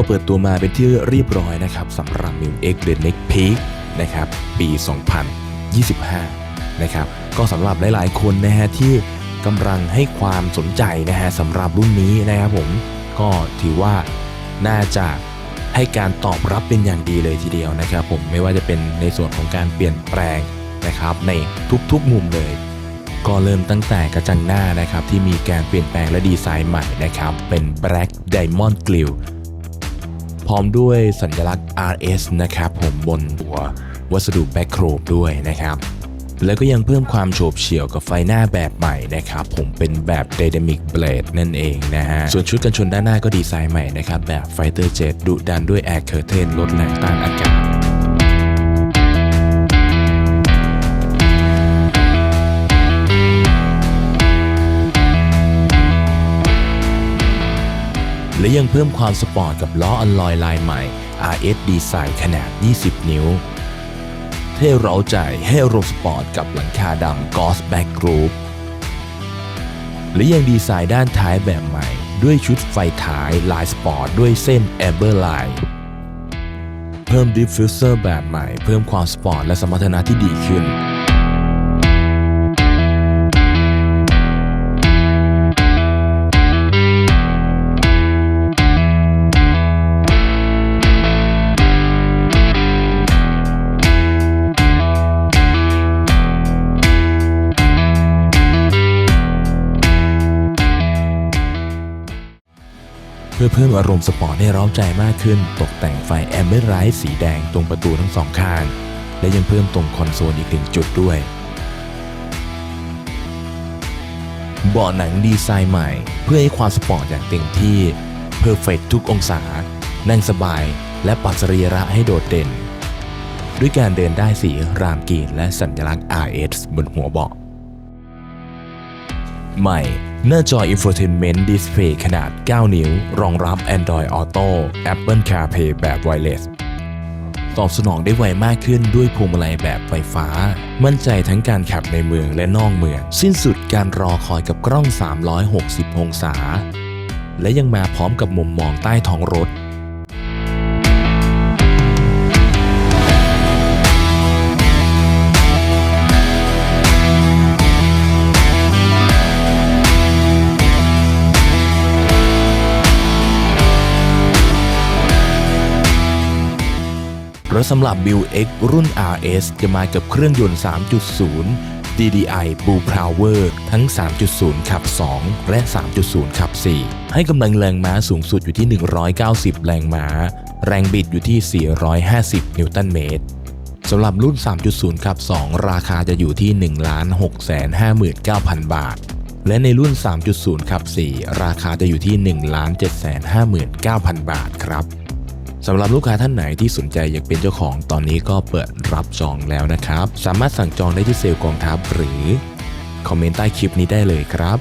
็เปิดตัวมาเป็นที่เรียบร้อยนะครับสำหรับ m i X The Next Peak นะครับปี 2025 นะครับก็สำหรับหลาย ๆ คนนะฮะที่กำลังให้ความสนใจนะฮะสำหรับรุ่นนี้นะครับผมก็ถือว่าน่าจะให้การตอบรับเป็นอย่างดีเลยทีเดียวนะครับ ผมไม่ว่าจะเป็นในส่วนของการเปลี่ยนแปลงนะครับ ในทุกๆมุมเลย ก็เริ่มตั้งแต่กระจังหน้านะครับที่มีการเปลี่ยนแปลงและดีไซน์ใหม่นะครับ เป็น Black Diamond Grill ร้อมด้วยสัญลักษณ์ RS นะครับผมบนตัววัสดุแบ็คโครมด้วยนะครับ แล้วก็ยังเพิ่มความโฉบเฉี่ยวกับไฟหน้าแบบใหม่นะครับ ผมเป็นแบบ Dynamic Blade นั่นเองนะฮะ ส่วนชุดกันชนด้านหน้าก็ดีไซน์ใหม่นะครับ แบบ Fighter Jet ดุดันด้วย Air Curtain ลดแรงต้านอากาศ และยังเพิ่มความสปอร์ตกับล้ออัลลอยลายใหม่ RS Design ขนาด 20 นิ้ว เท่เร้าใจให้อารมณ์สปอร์ตกับหลังคาดำ Ghost Back Group และยังดีไซน์ด้านท้ายแบบใหม่ ด้วยชุดไฟท้ายลายสปอร์ตด้วยเส้น Amber Line เพิ่ม Diffuser แบบใหม่ เพิ่มความสปอร์ตและสมรรถนะที่ดีขึ้น พื่อเพิ่มอารมณ์สปอร์ตให้เร้าใจมากขึ้น ตกแต่งไฟแอมเบอร์ไรท์สีแดงตรงประตูทั้งสองข้าง และยังเพิ่มตรงคอนโซลอีกหนึ่งจุดด้วย เบาะหนังดีไซน์ใหม่ เพื่อให้ความสปอร์ตอย่างเต็มที่เพอร์เฟกทุกองศา นั่งสบายและปรับสรีระให้โดดเด่น ด้วยการเดินได้สีรามกรีนและสัญลักษณ์ RS บนหัวเบาะใหม่ หน้าจอ Infotainment Display ขนาด 9 นิ้ว รองรับ Android Auto Apple CarPlay แบบ Wireless ตอบสนองได้ไวมากขึ้นด้วยพวงมาลัยแบบไฟฟ้า มั่นใจทั้งการขับในเมืองและนอกเมือง สิ้นสุดการรอคอยกับกล้อง 360 องศา และยังมาพร้อมกับมุมมองใต้ท้องรถ ถสำหรับ b u X รุ่น RS จะมากับเครื่องยนต์ 3.0 DDI Blue Power ทั้ง 3.0 ขับ 2 และ 3.0 ขับ 4 ให้กำลังแรงม้าสูงสุดอยู่ที่ 190 แรงม้า แรงบิดอยู่ที่ 450 นิวตันเมตรสำหรับรุ่น 3.0 ขับ 2 ราคาจะอยู่ที่ 1,659,000 บาท และในรุ่น 3.0 ขับ 4 ราคาจะอยู่ที่ 1,759,000 บาทครับ สำหรับลูกค้าท่านไหนที่สนใจอยากเป็นเจ้าของตอนนี้ก็เปิดรับจองแล้วนะครับ สามารถสั่งจองได้ที่เซลล์กองทัพหรือ คอมเมนต์ใต้คลิปนี้ได้เลยครับ